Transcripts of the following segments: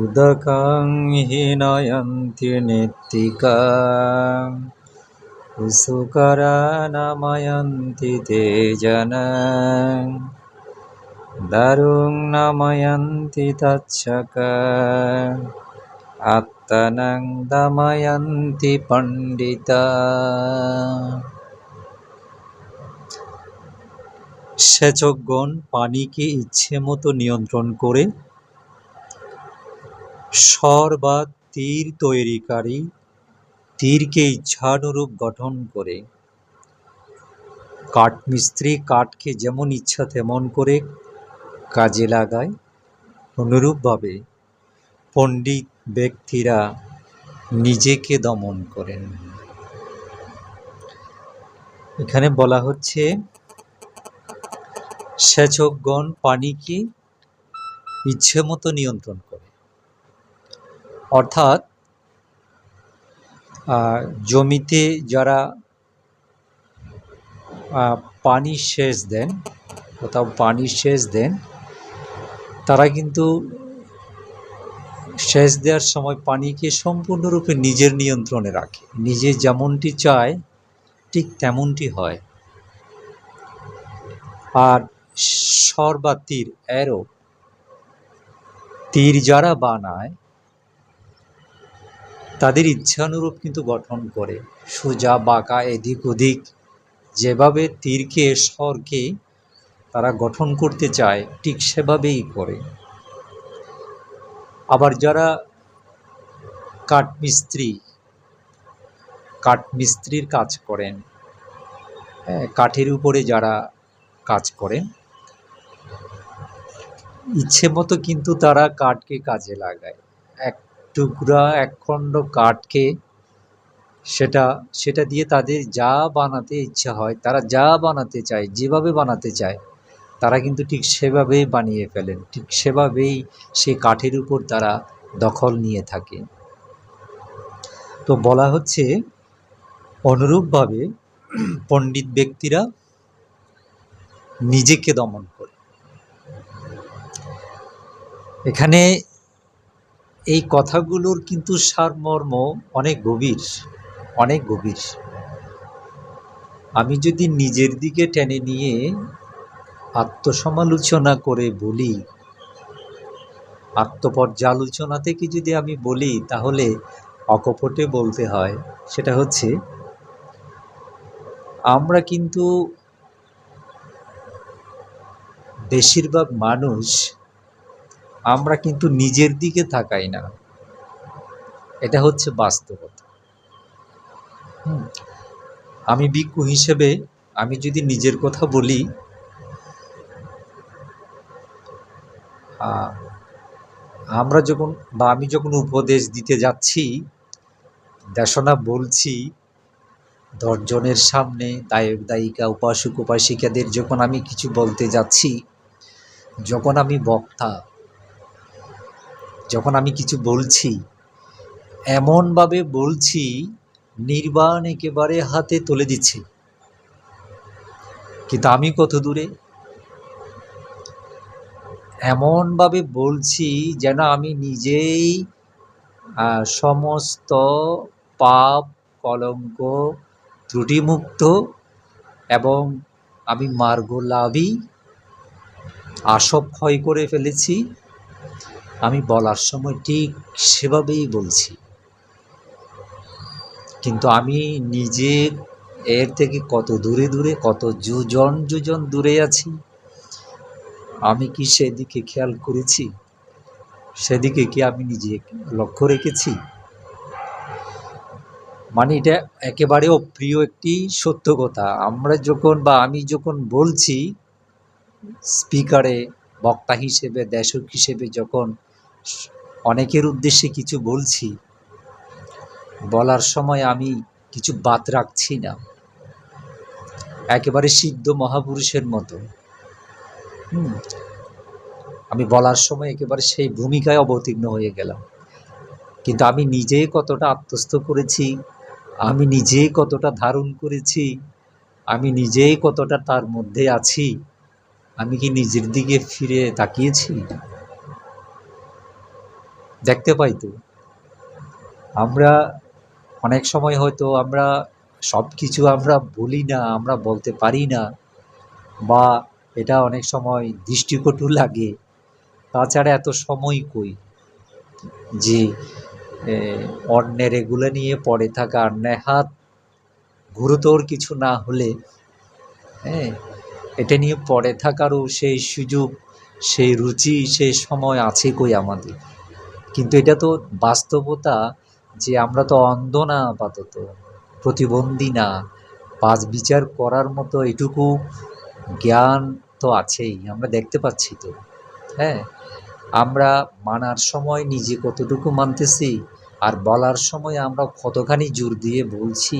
উদকাং হীনয়ন্তি নেত্রিকা কুসুকরা নাময়ন্তি তে জন দারুং নাময়ন্তি তচ্ছক আত্মনং পণ্ডিতা সেচকগণ পানিকে ইচ্ছে মতো নিয়ন্ত্রণ করে স্বর বা তীর তৈরিকারী তীরকে ইচ্ছানুরূপ গঠন করে। কাঠমিস্ত্রি কাঠকে যেমন ইচ্ছা তেমন করে কাজে লাগায়। অনুরূপভাবে পণ্ডিত ব্যক্তিরা নিজেকে দমন করেন। এখানে বলা হচ্ছে, সেচকগণ পানিকে ইচ্ছে মতো নিয়ন্ত্রণ করে। অর্থাৎ জমিতে যারা পানি সেচ দেন, কোথাও পানি সেচ দেন, তারা কিন্তু সেচ দেওয়ার সময় পানিকে সম্পূর্ণরূপে নিজের নিয়ন্ত্রণে রাখে। নিজে যেমনটি চায়, ঠিক তেমনটি হয়। আর স্বর বা তীর অ্যারো তীর যারা বানায় তাদের ইচ্ছানুরূপ কিন্তু গঠন করে। সোজা বাঁকা এদিক ওদিক যেভাবে তীরকে স্বরকে তারা গঠন করতে চায় ঠিক সেভাবেই করে। আবার যারা কাঠমিস্ত্রি কাঠমিস্ত্রির কাজ করেন হ্যাঁ, কাঠের উপরে যারা কাজ করেন ইচ্ছে মতো কিন্তু তারা কাঠকে কাজে লাগায়। এক টুকরা একখণ্ড কাঠকে সেটা সেটা দিয়ে তাদের যা বানাতে ইচ্ছা হয়, তারা যা বানাতে চায়, যেভাবে বানাতে চায়, তারা কিন্তু ঠিক সেভাবেই বানিয়ে ফেলেন। ঠিক সেভাবেই সেই কাঠের উপর তারা দখল নিয়ে থাকে। তো বলা হচ্ছে, অনুরূপভাবে পণ্ডিত ব্যক্তিরা নিজেকে দমন করে। এখানে এই কথাগুলোর কিন্তু সারমর্ম অনেক গভীর অনেক গভীর। আমি যদি নিজের দিকে টেনে নিয়ে আত্মসমালোচনা করে বলি, আত্মপর্যালোচনা থেকে যদি আমি বলি, তাহলে অকপটে বলতে হয়, সেটা হচ্ছে, আমরা কিন্তু বেশিরভাগ মানুষ আমরা কিন্তু নিজের দিকে তাকাই না এটা হচ্ছে বাস্তবতা। আমি ভিক্ষু হিসেবে আমি যদি নিজের কথা বলি আমরা যখন বা আমি যখন উপদেশ দিতে যাচ্ছি, দেশনা বলছি, দশজনের সামনে দায়ক, দায়িকা, উপাসক, উপাসিকাদের যখন আমি কিছু বলতে যাচ্ছি, যখন আমি বক্তা যখন আমি কিছু বলছি, এমনভাবে বলছি, নির্বাণ একেবারে হাতে তুলে দিচ্ছে। কিন্তু আমি কত দূরে? এমনভাবে বলছি যেন আমি নিজেই সমস্ত পাপ, কলঙ্ক, ত্রুটিমুক্ত এবং আমি মার্গ লাভই আসব ক্ষয় করে ফেলেছি। আমি বলার সময় ঠিক সেভাবেই বলছি। কিন্তু আমি নিজে এর থেকে কত দূরে দূরে, কত যোজন যোজন দূরে আছি, আমি কি সেদিকে খেয়াল করেছি? সেদিকে কি আমি নিজে লক্ষ্য রেখেছি? মানে এটা একেবারে অপ্রিয় একটি সত্য কথা। আমরা যখন বা আমি যখন বলছি, স্পিকারে বক্তা হিসেবে দেশক হিসেবে যখন অনেকের উদ্দেশ্যে কিছু বলছি। বলার সময় আমি কিছু বাদ রাখছি না। একেবারে সিদ্ধ মহাপুরুষের মতো। আমি বলার সময় একেবারে সেই ভূমিকায় অবতীর্ণ হয়ে গেলাম। কিন্তু আমি নিজেই কতটা আত্মস্থ করেছি, আমি নিজেই কতটা ধারণ করেছি, আমি নিজেই কতটা তার মধ্যে আছি, আমি কি নিজের দিকে ফিরে তাকিয়েছি? দেখতে পাই তো। আমরা অনেক সময় হয়তো আমরা সব কিছু আমরা বলি না, আমরা বলতে পারি না, বা এটা অনেক সময় দৃষ্টিকটু লাগে। তাছাড়া এত সময় কই? যে অন্যের এগুলো নিয়ে পড়ে থাকা আর নেহাত গুরুতর কিছু না হলে হ্যাঁ এটা নিয়ে পড়ে থাকারও সেই সুযোগ, সেই রুচি, সেই সময় আছে কই আমাদের? কিন্তু এটা তো বাস্তবতা যে আমরা তো অন্ধ না আপাতত, প্রতিবন্ধী না। পাঁচ বিচার করার মতো এটুকু জ্ঞান তো আছেই, আমরা দেখতে পাচ্ছি তো। হ্যাঁ আমরা মানার সময় নিজে কতটুকু মানতেছি, আর বলার সময় আমরা কতখানি জোর দিয়ে বলছি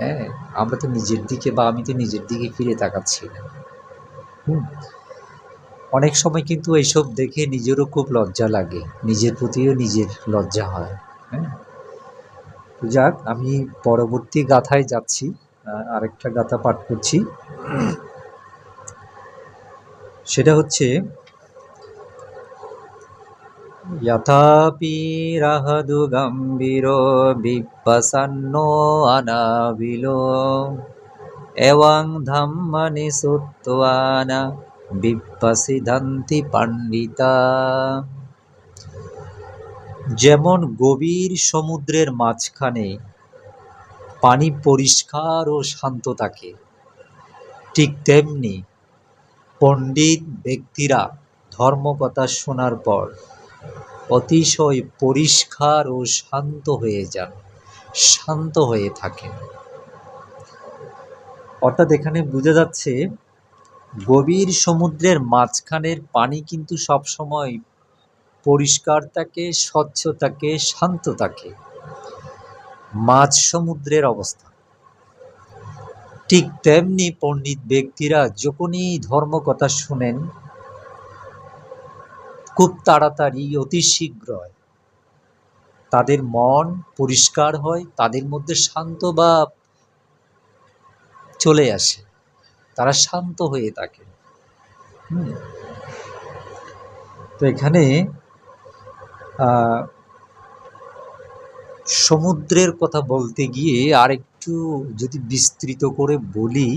হ্যাঁ আমরা তো নিজের দিকে বা আমি তো নিজের দিকে ফিরে তাকাচ্ছি না। হুম অনেক সময় কিন্তু এইসব দেখে নিজেরও খুব লজ্জা লাগে নিজের প্রতিও নিজের লজ্জা হয় হ্যাঁ তো যাক আমি পরবর্তী গাথায় যাচ্ছি আহ, আরেকটা গাথা পাঠ করছি সেটা হচ্ছে यथापि रहदु गम्भीरो विपसन्नो अनाविलो एवं धम्मनि सुत्वान বিপ্পাসিধান্তি পাণ্ডিতা। যেমন গভীর সমুদ্রের মাঝখানে পানি পরিষ্কার ও শান্ত থাকে, ঠিক তেমনি পণ্ডিত ব্যক্তিরা ধর্মকথা শোনার পর অতিশয় পরিষ্কার ও শান্ত হয়ে যান, শান্ত হয়ে থাকেন। অর্থাৎ এখানে বোঝা যাচ্ছে গভীর সমুদ্রের মাঝখানের পানি কিন্তু সবসময় পরিষ্কার থাকে স্বচ্ছ থাকে শান্ত থাকে মাঝ সমুদ্রের অবস্থা। ঠিক তেমনি পণ্ডিত ব্যক্তিরা যখনই ধর্মকথা শুনেন, খুব তাড়াতাড়ি, অতি শীঘ্রই তাদের মন পরিষ্কার হয়, তাদের মধ্যে শান্ত ভাব চলে আসে। তারা শান্ত হয়ে থাকে। তো এখানে সমুদ্রের কথা বলতে গিয়ে আরেকটু যদি বিস্তৃত করে বলি,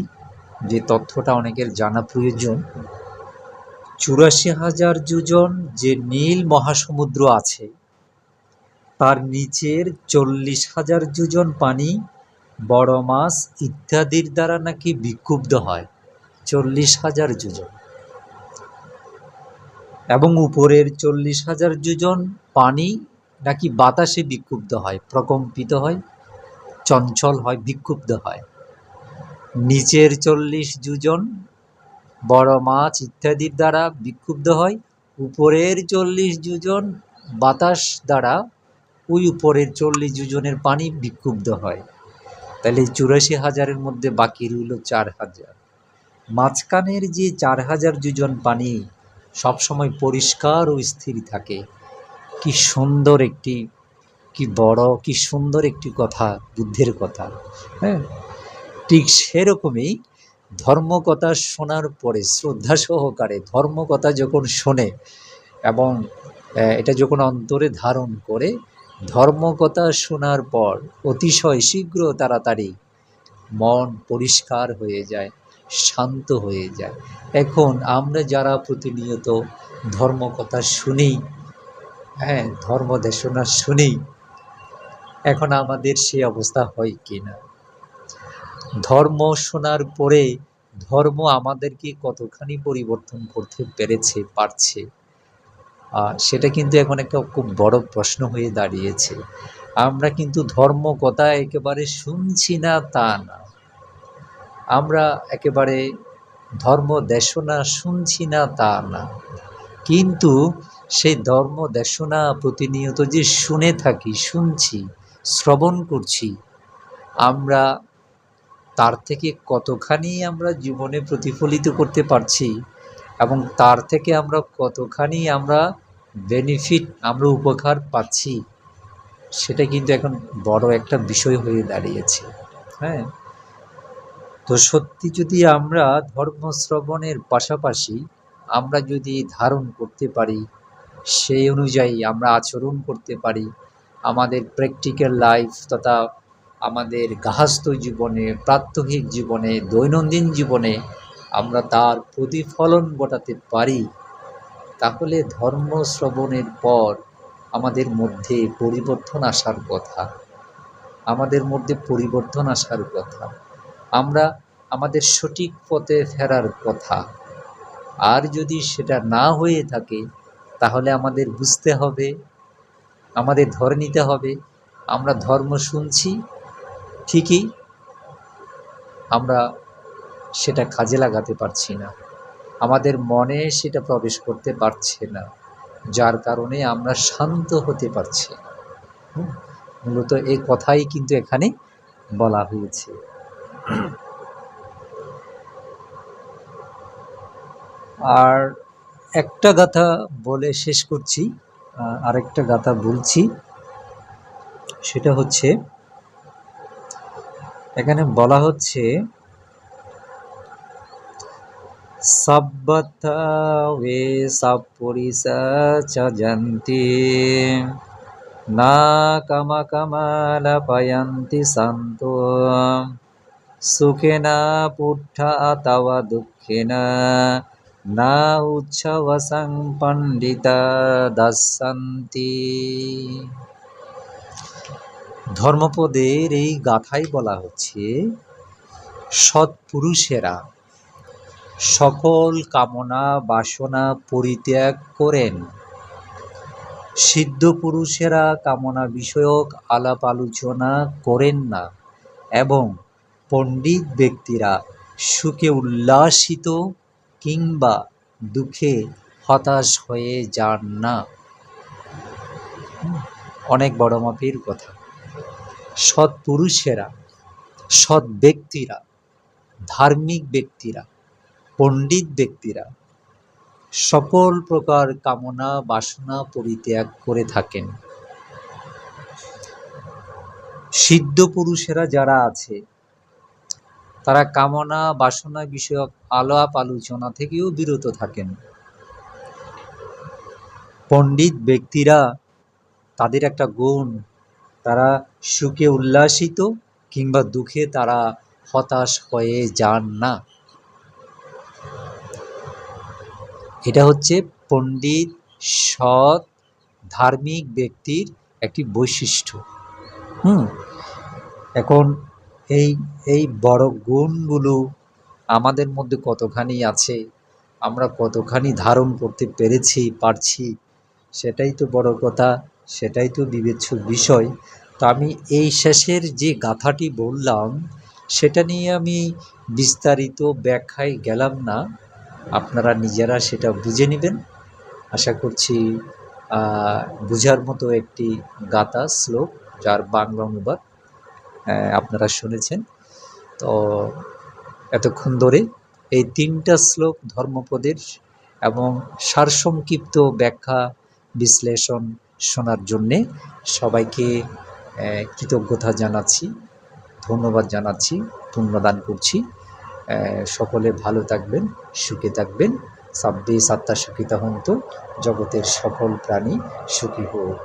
যে তথ্যটা অনেকের জানা প্রয়োজন চুরাশি হাজার যোজন যে নীল মহাসমুদ্র আছে, তার নিচের চল্লিশ হাজার যোজন পানি বড় মাছ ইত্যাদির দ্বারা নাকি বিক্ষুব্ধ হয়। চল্লিশ হাজার যোজন। এবং উপরের চল্লিশ হাজার যোজন পানি নাকি বাতাসে বিক্ষুব্ধ হয়, প্রকম্পিত হয়, চঞ্চল হয়, বিক্ষুব্ধ হয়। নিচের চল্লিশ যোজন বড় মাছ ইত্যাদির দ্বারা বিক্ষুব্ধ হয়, উপরের চল্লিশ যোজন বাতাস দ্বারা ওই উপরের চল্লিশ যোজনের পানি বিক্ষুব্ধ হয়। তাহলে চুরাশি হাজারের মধ্যে বাকি রইল চার হাজার। মাঝখানের যে চার হাজার যোজন পানি সবসময় পরিষ্কার ও স্থির থাকে। কি সুন্দর একটি, কি বড়, কি সুন্দর একটি কথা, বুদ্ধের কথা হ্যাঁ? ঠিক সেরকমই ধর্মকথা শোনার পরে শ্রদ্ধা সহকারে ধর্মকথা যখন শোনে এবং এটা যখন অন্তরে ধারণ করে ধর্মকথা শোনার পর অতিশয় শীঘ্র তাড়াতাড়ি মন পরিষ্কার হয়ে যায়, শান্ত হয়ে যায়। এখন আমরা যারা প্রতিনিয়ত ধর্মকথা শুনি হ্যাঁ ধর্ম দেশনা শুনি, এখন আমাদের সেই অবস্থা হয় কি না ধর্ম শোনার পরে ধর্ম আমাদেরকে কতখানি পরিবর্তন করতে পেরেছে, পারছে? সেটা কিন্তু এখন একটা খুব বড় প্রশ্ন হয়ে দাঁড়িয়েছে। আমরা কিন্তু ধর্ম কথা একেবারে শুনছি না তা না। আমরা একেবারে ধর্ম দেশনা শুনছি না তা না। কিন্তু সেই ধর্ম দেশনা প্রতিনিয়ত যে শুনে থাকি, শুনছি, শ্রবণ করছি, আমরা তার থেকে কতখানি আমরা জীবনে প্রতিফলিত করতে পারছি এবং তার থেকে আমরা কতখানি আমরা বেনিফিট আমরা উপকার পাচ্ছি, সেটা কিন্তু এখন বড় একটা বিষয় হয়ে দাঁড়িয়েছে হ্যাঁ? তো সত্যি যদি আমরা ধর্ম শ্রবণের পাশাপাশি আমরা যদি ধারণ করতে পারি, সেই অনুযায়ী আমরা আচরণ করতে পারি, আমাদের প্র্যাকটিক্যাল লাইফ তথা আমাদের গার্হস্থ্য জীবনে, প্রাত্যহিক জীবনে, দৈনন্দিন জীবনে আমরা তার প্রতিফলন ঘটাতে পারি, তাহলে ধর্ম শ্রবণের পর আমাদের মধ্যে পরিবর্তন আসার কথা। আমাদের মধ্যে পরিবর্তন আসার কথা। আমরা আমাদের সঠিক পথে ফেরার কথা। আর যদি সেটা না হয়ে থাকে, তাহলে আমাদের বুঝতে হবে, আমাদের ধরে নিতে হবে, আমরা ধর্ম শুনছি, ঠিকই। আমরা সেটা কাজে লাগাতে পারছি না। আমাদের মনে সেটা প্রবেশ করতে পারছে না, যার কারণে আমরা শান্ত হতে পারছি মূলত এই কথাই কিন্তু এখানে বলা হয়েছে। আর একটা গাথা বলে শেষ করছি আরেকটা গাথা বলছি, সেটা হচ্ছে, এখানে বলা হচ্ছে সাব্বাতা ওয়ে সাপুরিসা চজন্তি না কামা কামালা পায়ন্তি শান্ত সুখেনা পুঠা তাওয়া দুঃখেনা না। উচ্ছ্বসং পণ্ডিতা দাসন্তি ধর্মপদের এই গাথাই বলা হচ্ছে, সৎপুরুষেরা সকল কামনা বাসনা পরিত্যাগ করেন। সিদ্ধ পুরুষেরা কামনা বিষয়ক আলাপ আলোচনা করেন না এবং পণ্ডিত ব্যক্তিরা সুখে উল্লাসিত কিংবা দুঃখে হতাশ হয়ে যান না। অনেক বড় মাপের কথা। সৎ পুরুষেরা সৎ ব্যক্তিরা, ধার্মিক ব্যক্তিরা পণ্ডিত ব্যক্তিরা সকল প্রকার কামনা, বাসনা পরিত্যাগ করে থাকেন। সিদ্ধ পুরুষেরা যারা আছে, তারা কামনা, বাসনা বিষয়ক আলাপ আলোচনা থেকেও বিরত থাকেন। পণ্ডিত ব্যক্তিরা তাদের একটা গুণ, তারা সুখে উল্লাসিত কিংবা দুঃখে তারা হতাশ হয়ে যান না। এটা হচ্ছে পণ্ডিত সৎ ধার্মিক ব্যক্তির একটি বৈশিষ্ট্য। হুম? এখন এই এই বড় গুণগুলো আমাদের মধ্যে কতখানি আছে, আমরা কতখানি ধারণ করতে পেরেছি, পারছি, সেটাই তো বড় কথা, সেটাই তো বিবেচ্য বিষয়। তো আমি এই শেষের যে গাথাটি বললাম, সেটা নিয়ে আমি বিস্তারিত ব্যাখ্যায় গেলাম না। আপনারা নিজেরা সেটা বুঝে নেবেন। আশা করছি বুঝার মতো একটি গাতা শ্লোক যার বাংলা অনুবাদ আপনারা শুনেছেন। তো এতক্ষণ ধরে এই তিনটা শ্লোক ধর্মপদের এবং সারসংক্ষিপ্ত ব্যাখ্যা, বিশ্লেষণ শোনার জন্যে সবাইকে কৃতজ্ঞতা জানাচ্ছি, ধন্যবাদ জানাচ্ছি, পুণ্যদান করছি। সকলে ভালো থাকবেন সুখে থাকবেন। সাব্বে সাত্তা সুখিতা হন্ত জগতের সকল প্রাণী সুখী হোক।